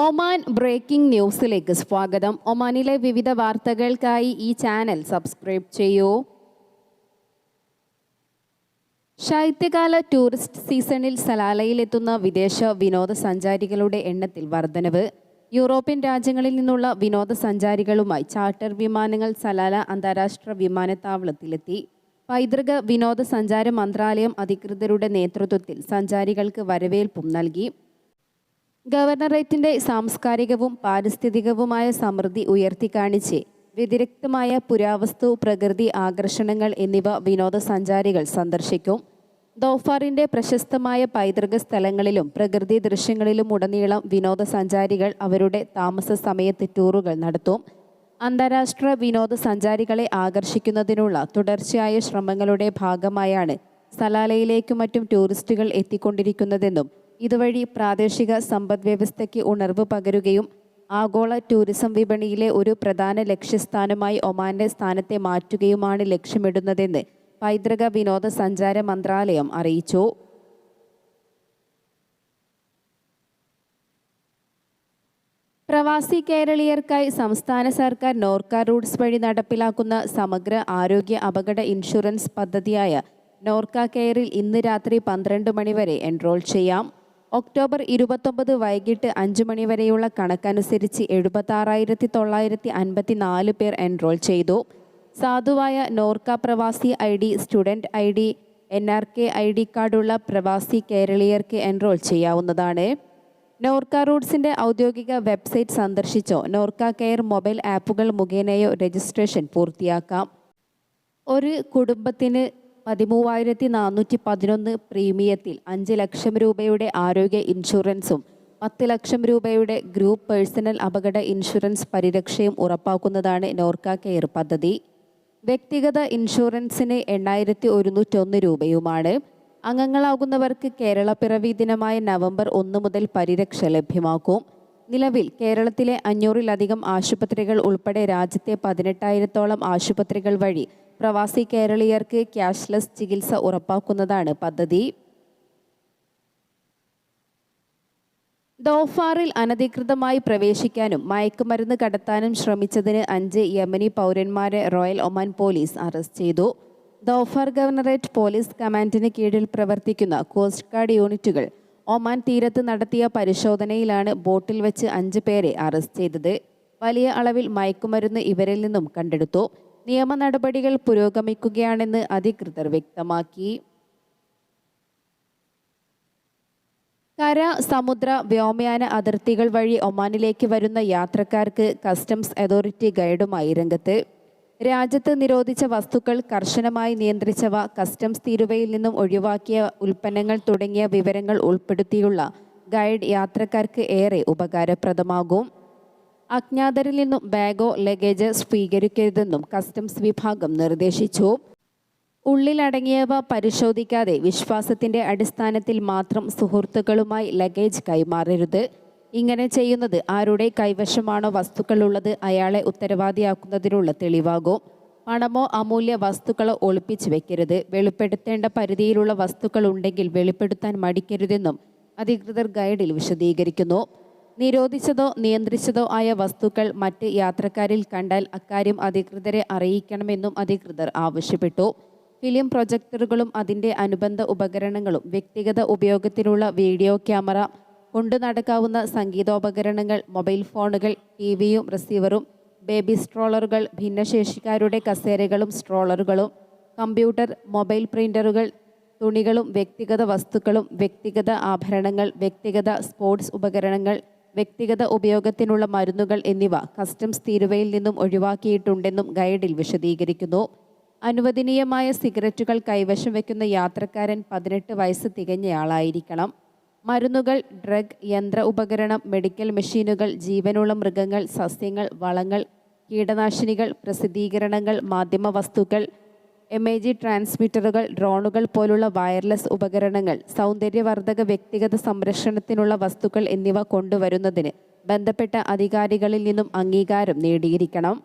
Oman breaking ന്യൂസിലേക്ക് സ്വാഗതം. ഒമാനിലെ വിവിധ വാർത്തകൾക്കായി ഈ ചാനൽ സബ്സ്ക്രൈബ് ചെയ്യൂ. ശൈത്യകാല ടൂറിസ്റ്റ് സീസണിൽ സലാലയിലെത്തുന്ന വിദേശ വിനോദസഞ്ചാരികളുടെ എണ്ണത്തിൽ വർധനവ്. യൂറോപ്യൻ രാജ്യങ്ങളിൽ നിന്നുള്ള വിനോദസഞ്ചാരികളുമായി ചാർട്ടർ വിമാനങ്ങൾ സലാല അന്താരാഷ്ട്ര വിമാനത്താവളത്തിലെത്തി. പൈതൃക വിനോദസഞ്ചാര മന്ത്രാലയം അധികൃതരുടെ നേതൃത്വത്തിൽ സഞ്ചാരികൾക്ക് വരവേൽപ്പും നൽകി. ഗവർണറേറ്റിന്റെ സാംസ്കാരികവും പാരിസ്ഥിതികവുമായ സമൃദ്ധി ഉയർത്തിക്കാണിച്ച് വ്യതിരിക്തമായ പുരാവസ്തു പ്രകൃതി ആകർഷണങ്ങൾ എന്നിവ വിനോദസഞ്ചാരികൾ സന്ദർശിക്കും. ദോഫാറിന്റെ പ്രശസ്തമായ പൈതൃക സ്ഥലങ്ങളിലും പ്രകൃതി ദൃശ്യങ്ങളിലും ഉടനീളം വിനോദസഞ്ചാരികൾ അവരുടെ താമസ സമയത്ത് ടൂറുകൾ നടത്തും. അന്താരാഷ്ട്ര വിനോദസഞ്ചാരികളെ ആകർഷിക്കുന്നതിനുള്ള തുടർച്ചയായ ശ്രമങ്ങളുടെ ഭാഗമായാണ് സലാലയിലേക്കും മറ്റും ടൂറിസ്റ്റുകൾ എത്തിക്കൊണ്ടിരിക്കുന്നതെന്നും ഇതുവഴി പ്രാദേശിക സമ്പദ്വ്യവസ്ഥയ്ക്ക് ഉണർവ് പകരുകയും ആഗോള ടൂറിസം വിപണിയിലെ ഒരു പ്രധാന ലക്ഷ്യസ്ഥാനമായി ഒമാന്റെ സ്ഥാനത്തെ മാറ്റുകയുമാണ് ലക്ഷ്യമിടുന്നതെന്ന് പൈതൃക വിനോദസഞ്ചാര മന്ത്രാലയം അറിയിച്ചു. പ്രവാസി കേരളീയർക്കായി സംസ്ഥാന സർക്കാർ നോർക്ക റൂട്ട്സ് വഴി നടപ്പിലാക്കുന്ന സമഗ്ര ആരോഗ്യ അപകട ഇൻഷുറൻസ് പദ്ധതിയായ നോർക്ക കെയറിൽ ഇന്ന് രാത്രി പന്ത്രണ്ട് മണിവരെ എൻറോൾ ചെയ്യാം. ഒക്ടോബർ ഇരുപത്തൊമ്പത് വൈകിട്ട് അഞ്ച് മണിവരെയുള്ള കണക്കനുസരിച്ച് എഴുപത്താറായിരത്തി തൊള്ളായിരത്തി അൻപത്തി നാല് പേർ എൻറോൾ ചെയ്തു. സാധുവായ നോർക്ക പ്രവാസി I D student I D N R K I D കാർഡുള്ള പ്രവാസി കേരളീയർക്ക് എൻറോൾ ചെയ്യാവുന്നതാണ്. നോർക്ക റൂട്ട്സിന്റെ ഔദ്യോഗിക വെബ്സൈറ്റ് സന്ദർശിച്ചോ? നോർക്ക കെയർ മൊബൈൽ ആപ്പുകൾ മുഖേനയോ രജിസ്ട്രേഷൻ പൂർത്തിയാക്കാം. ഒരു കുടുംബത്തിന് പതിമൂവായിരത്തി നാനൂറ്റി പതിനൊന്ന് പ്രീമിയത്തിൽ അഞ്ച് ലക്ഷം രൂപയുടെ ആരോഗ്യ ഇൻഷുറൻസും പത്ത് ലക്ഷം രൂപയുടെ ഗ്രൂപ്പ് പേഴ്സണൽ അപകട ഇൻഷുറൻസ് പരിരക്ഷയും ഉറപ്പാക്കുന്നതാണ് നോർക്ക കെയർ പദ്ധതി. വ്യക്തിഗത ഇൻഷുറൻസിന് എണ്ണായിരത്തി ഒരുന്നൂറ്റൊന്ന് രൂപയുമാണ്. അംഗങ്ങളാകുന്നവർക്ക് കേരള പിറവി ദിനമായ നവംബർ ഒന്ന് മുതൽ പരിരക്ഷ ലഭ്യമാക്കും. നിലവിൽ കേരളത്തിലെ അഞ്ഞൂറിലധികം ആശുപത്രികൾ ഉൾപ്പെടെ രാജ്യത്തെ പതിനെട്ടായിരത്തോളം ആശുപത്രികൾ വഴി പ്രവാസി കേരളീയർക്ക് ക്യാഷ്ലെസ് ചികിത്സ ഉറപ്പാക്കുന്നതാണ് പദ്ധതി. ദോഫാറിൽ അനധികൃതമായി പ്രവേശിക്കാനും മയക്കുമരുന്ന് കടത്താനും ശ്രമിച്ചതിന് അഞ്ച് യമനി പൗരന്മാരെ റോയൽ ഒമാൻ പോലീസ് അറസ്റ്റ് ചെയ്തു. ദോഫാർ ഗവർണറേറ്റ് പോലീസ് കമാൻഡിന് കീഴിൽ പ്രവർത്തിക്കുന്ന കോസ്റ്റ് ഗാർഡ് യൂണിറ്റുകൾ ഒമാൻ തീരത്ത് നടത്തിയ പരിശോധനയിലാണ് ബോട്ടിൽ വെച്ച് അഞ്ച് പേരെ അറസ്റ്റ് ചെയ്തത്. വലിയ അളവിൽ മയക്കുമരുന്ന് ഇവരിൽ നിന്നും കണ്ടെടുത്തു. നിയമ നടപടികൾ പുരോഗമിക്കുകയാണെന്ന് അധികൃതർ വ്യക്തമാക്കി. കര സമുദ്ര വ്യോമയാന അതിർത്തികൾ വഴി ഒമാനിലേക്ക് വരുന്ന യാത്രക്കാർക്ക് കസ്റ്റംസ് അതോറിറ്റി ഗൈഡുമായി രംഗത്ത്. രാജ്യത്ത് നിരോധിച്ച വസ്തുക്കൾ കർശനമായി നിയന്ത്രിച്ചവ കസ്റ്റംസ് തീരുവയിൽ നിന്നും ഒഴിവാക്കിയ ഉൽപ്പന്നങ്ങൾ തുടങ്ങിയ വിവരങ്ങൾ ഉൾപ്പെടുത്തിയുള്ള ഗൈഡ് യാത്രക്കാർക്ക് ഏറെ ഉപകാരപ്രദമാകും. അജ്ഞാതരിൽ നിന്നും ബാഗോ ലഗേജ് സ്വീകരിക്കരുതെന്നും കസ്റ്റംസ് വിഭാഗം നിർദ്ദേശിച്ചു. ഉള്ളിലടങ്ങിയവ പരിശോധിക്കാതെ വിശ്വാസത്തിന്റെ അടിസ്ഥാനത്തിൽ മാത്രം സുഹൃത്തുക്കളുമായി ലഗേജ് കൈമാറരുത്. ഇങ്ങനെ ചെയ്യുന്നത് ആരുടെ കൈവശമാണോ വസ്തുക്കളുള്ളത് അയാളെ ഉത്തരവാദിയാക്കുന്നതിനുള്ള തെളിവാകും. പണമോ അമൂല്യ വസ്തുക്കളോ ഒളിപ്പിച്ച് വെക്കരുത്. വെളിപ്പെടുത്തേണ്ട പരിധിയിലുള്ള വസ്തുക്കൾ ഉണ്ടെങ്കിൽ വെളിപ്പെടുത്താൻ മടിക്കരുതെന്നും അധികൃതർ ഗൈഡിൽ വിശദീകരിക്കുന്നു. നിരോധിച്ചതോ നിയന്ത്രിച്ചതോ ആയ വസ്തുക്കൾ മറ്റ് യാത്രക്കാരിൽ കണ്ടാൽ അക്കാര്യം അധികൃതരെ അറിയിക്കണമെന്നും അധികൃതർ ആവശ്യപ്പെട്ടു. ഫിലിം പ്രൊജക്ടറുകളും അതിന്റെ അനുബന്ധ ഉപകരണങ്ങളും വ്യക്തിഗത ഉപയോഗത്തിലുള്ള വീഡിയോ ക്യാമറ കൊണ്ടു നടക്കാവുന്ന സംഗീതോപകരണങ്ങൾ മൊബൈൽ ഫോണുകൾ ടി വിയും റിസീവറും ബേബി സ്ട്രോളറുകൾ ഭിന്നശേഷിക്കാരുടെ കസേരകളും സ്ട്രോളറുകളും കമ്പ്യൂട്ടർ മൊബൈൽ പ്രിന്ററുകൾ തുണികളും വ്യക്തിഗത വസ്തുക്കളും വ്യക്തിഗത ആഭരണങ്ങൾ വ്യക്തിഗത സ്പോർട്സ് ഉപകരണങ്ങൾ വ്യക്തിഗത ഉപയോഗത്തിനുള്ള മരുന്നുകൾ എന്നിവ കസ്റ്റംസ് തീരുവയിൽ നിന്നും ഒഴിവാക്കിയിട്ടുണ്ടെന്നും ഗൈഡിൽ വിശദീകരിക്കുന്നു. അനുവദനീയമായ സിഗരറ്റുകൾ കൈവശം വയ്ക്കുന്ന യാത്രക്കാരൻ പതിനെട്ട് വയസ്സ് തികഞ്ഞയാളായിരിക്കണം. മരുന്നുകൾ ഡ്രഗ് യന്ത്ര ഉപകരണം മെഡിക്കൽ മെഷീനുകൾ ജീവനുള്ള മൃഗങ്ങൾ സസ്യങ്ങൾ വളങ്ങൾ കീടനാശിനികൾ പ്രസിദ്ധീകരണങ്ങൾ മാധ്യമ വസ്തുക്കൾ എം ജി ട്രാൻസ്മിറ്ററുകൾ ഡ്രോണുകൾ പോലുള്ള വയർലെസ് ഉപകരണങ്ങൾ സൗന്ദര്യവർദ്ധക വ്യക്തിഗത സംരക്ഷണത്തിനുള്ള വസ്തുക്കൾ എന്നിവ കൊണ്ടുവരുന്നതിന് ബന്ധപ്പെട്ട അധികാരികളിൽ നിന്നും അംഗീകാരം നേടിയിരിക്കണം.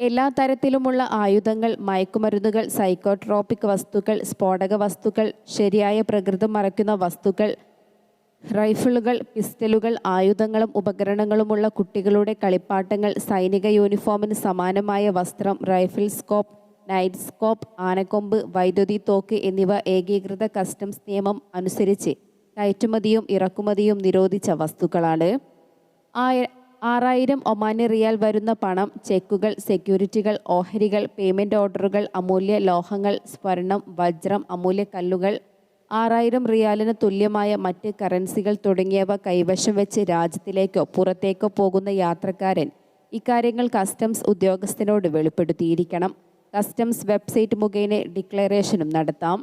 എല്ലാ തരത്തിലുമുള്ള ആയുധങ്ങൾ മയക്കുമരുന്നുകൾ സൈക്കോട്രോപിക് വസ്തുക്കൾ സ്ഫോടക വസ്തുക്കൾ ശരിയായ പ്രകൃതം മറയ്ക്കുന്ന വസ്തുക്കൾ റൈഫിളുകൾ പിസ്റ്റലുകൾ ആയുധങ്ങളും ഉപകരണങ്ങളുമുള്ള കുട്ടികളുടെ കളിപ്പാട്ടങ്ങൾ സൈനിക യൂണിഫോമിന് സമാനമായ വസ്ത്രം റൈഫിൾ സ്കോപ്പ് നൈറ്റ് സ്കോപ്പ് ആനക്കൊമ്പ് വൈദ്യുതി തോക്ക് എന്നിവ ഏകീകൃത കസ്റ്റംസ് നിയമം അനുസരിച്ച് കയറ്റുമതിയും ഇറക്കുമതിയും നിരോധിച്ച വസ്തുക്കളാണ്. ആറായിരം ഒമാനി റിയാൽ വരുന്ന പണം ചെക്കുകൾ സെക്യൂരിറ്റികൾ ഓഹരികൾ പേയ്മെന്റ് ഓർഡറുകൾ അമൂല്യ ലോഹങ്ങൾ സ്വർണം വജ്രം അമൂല്യ കല്ലുകൾ ആറായിരം റിയാലിന് തുല്യമായ മറ്റ് കറൻസികൾ തുടങ്ങിയവ കൈവശം വെച്ച് രാജ്യത്തിലേക്കോ പുറത്തേക്കോ പോകുന്ന യാത്രക്കാരൻ ഇക്കാര്യങ്ങൾ കസ്റ്റംസ് ഉദ്യോഗസ്ഥനോട് വെളിപ്പെടുത്തിയിരിക്കണം. കസ്റ്റംസ് വെബ്സൈറ്റ് മുഖേന ഡിക്ലറേഷനും നടത്താം.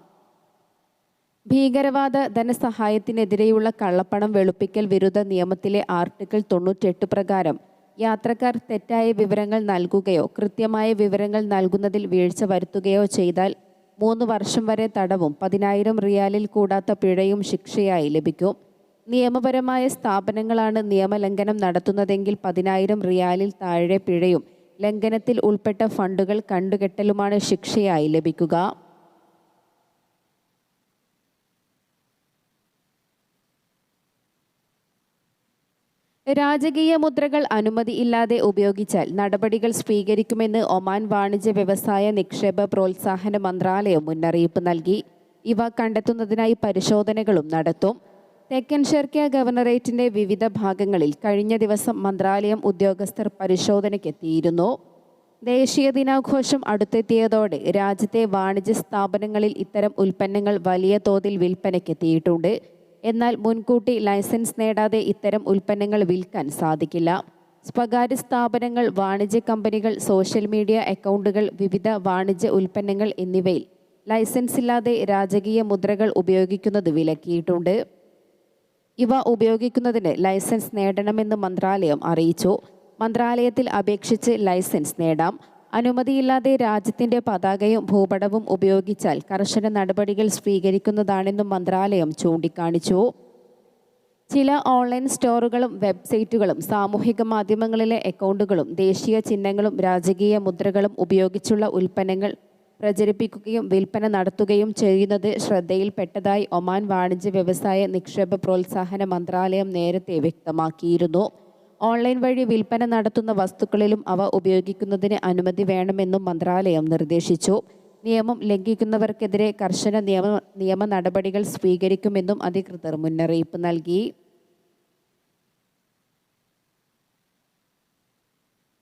ഭീകരവാദ ധനസഹായത്തിനെതിരെയുള്ള കള്ളപ്പണം വെളുപ്പിക്കൽ വിരുദ്ധ നിയമത്തിലെ ആർട്ടിക്കിൾ തൊണ്ണൂറ്റെട്ട് പ്രകാരം യാത്രക്കാർ തെറ്റായ വിവരങ്ങൾ നൽകുകയോ കൃത്യമായ വിവരങ്ങൾ നൽകുന്നതിൽ വീഴ്ച വരുത്തുകയോ ചെയ്താൽ മൂന്ന് വർഷം വരെ തടവും പതിനായിരം റിയാലിൽ കൂടാത്ത പിഴയും ശിക്ഷയായി ലഭിക്കും. നിയമപരമായ സ്ഥാപനങ്ങളാണ് നിയമലംഘനം നടത്തുന്നതെങ്കിൽ പതിനായിരം റിയാലിൽ താഴെ പിഴയും ലംഘനത്തിൽ ഉൾപ്പെട്ട ഫണ്ടുകൾ കണ്ടുകെട്ടലുമാണ് ശിക്ഷയായി ലഭിക്കുക. രാജകീയ മുദ്രകൾ അനുമതിയില്ലാതെ ഉപയോഗിച്ചാൽ നടപടികൾ സ്വീകരിക്കുമെന്ന് ഒമാൻ വാണിജ്യ വ്യവസായ നിക്ഷേപ പ്രോത്സാഹന മന്ത്രാലയം മുന്നറിയിപ്പ് നൽകി. ഇവ കണ്ടെത്തുന്നതിനായി പരിശോധനകളും നടത്തും. തെക്കൻ ഷെർക്കിയ ഗവർണറേറ്റിന്റെ വിവിധ ഭാഗങ്ങളിൽ കഴിഞ്ഞ ദിവസം മന്ത്രാലയം ഉദ്യോഗസ്ഥർ പരിശോധനയ്ക്കെത്തിയിരുന്നു. ദേശീയ ദിനാഘോഷം അടുത്തെത്തിയതോടെ രാജ്യത്തെ വാണിജ്യ സ്ഥാപനങ്ങളിൽ ഇത്തരം ഉൽപ്പന്നങ്ങൾ വലിയ തോതിൽ വിൽപ്പനയ്ക്കെത്തിയിട്ടുണ്ട്. എന്നാൽ മുൻകൂട്ടി ലൈസൻസ് നേടാതെ ഇത്തരം ഉൽപ്പന്നങ്ങൾ വിൽക്കാൻ സാധിക്കില്ല. സ്വകാര്യ സ്ഥാപനങ്ങൾ വാണിജ്യ കമ്പനികൾ സോഷ്യൽ മീഡിയ അക്കൗണ്ടുകൾ വിവിധ വാണിജ്യ ഉൽപ്പന്നങ്ങൾ എന്നിവയിൽ ലൈസൻസ് ഇല്ലാതെ രാജകീയ മുദ്രകൾ ഉപയോഗിക്കുന്നത് വിലക്കിയിട്ടുണ്ട്. ഇവ ഉപയോഗിക്കുന്നതിന് ലൈസൻസ് നേടണമെന്ന് മന്ത്രാലയം അറിയിച്ചു. മന്ത്രാലയത്തിൽ അപേക്ഷിച്ച് ലൈസൻസ് നേടാം. അനുമതിയില്ലാതെ രാജ്യത്തിന്റെ പതാകയും ഭൂപടവും ഉപയോഗിച്ചാൽ കർശന നടപടികൾ സ്വീകരിക്കുന്നതാണെന്നും മന്ത്രാലയം ചൂണ്ടിക്കാണിച്ചു. ചില ഓൺലൈൻ സ്റ്റോറുകളും വെബ്സൈറ്റുകളും സാമൂഹിക മാധ്യമങ്ങളിലെ അക്കൗണ്ടുകളും ദേശീയ ചിഹ്നങ്ങളും രാജകീയ മുദ്രകളും ഉപയോഗിച്ചുള്ള ഉൽപ്പന്നങ്ങൾ പ്രചരിപ്പിക്കുകയും വിൽപ്പന നടത്തുകയും ചെയ്യുന്നത് ശ്രദ്ധയിൽപ്പെട്ടതായി ഒമാൻ വാണിജ്യ വ്യവസായ നിക്ഷേപ പ്രോത്സാഹന മന്ത്രാലയം നേരത്തെ വ്യക്തമാക്കിയിരുന്നു. ഓൺലൈൻ വഴി വിൽപ്പന നടത്തുന്ന വസ്തുക്കളിലും അവ ഉപയോഗിക്കുന്നതിന് അനുമതി വേണമെന്നും മന്ത്രാലയം നിർദ്ദേശിച്ചു. നിയമം ലംഘിക്കുന്നവർക്കെതിരെ കർശന നിയമ നിയമ നടപടികൾ സ്വീകരിക്കുമെന്നും അധികൃതർ മുന്നറിയിപ്പ് നൽകി.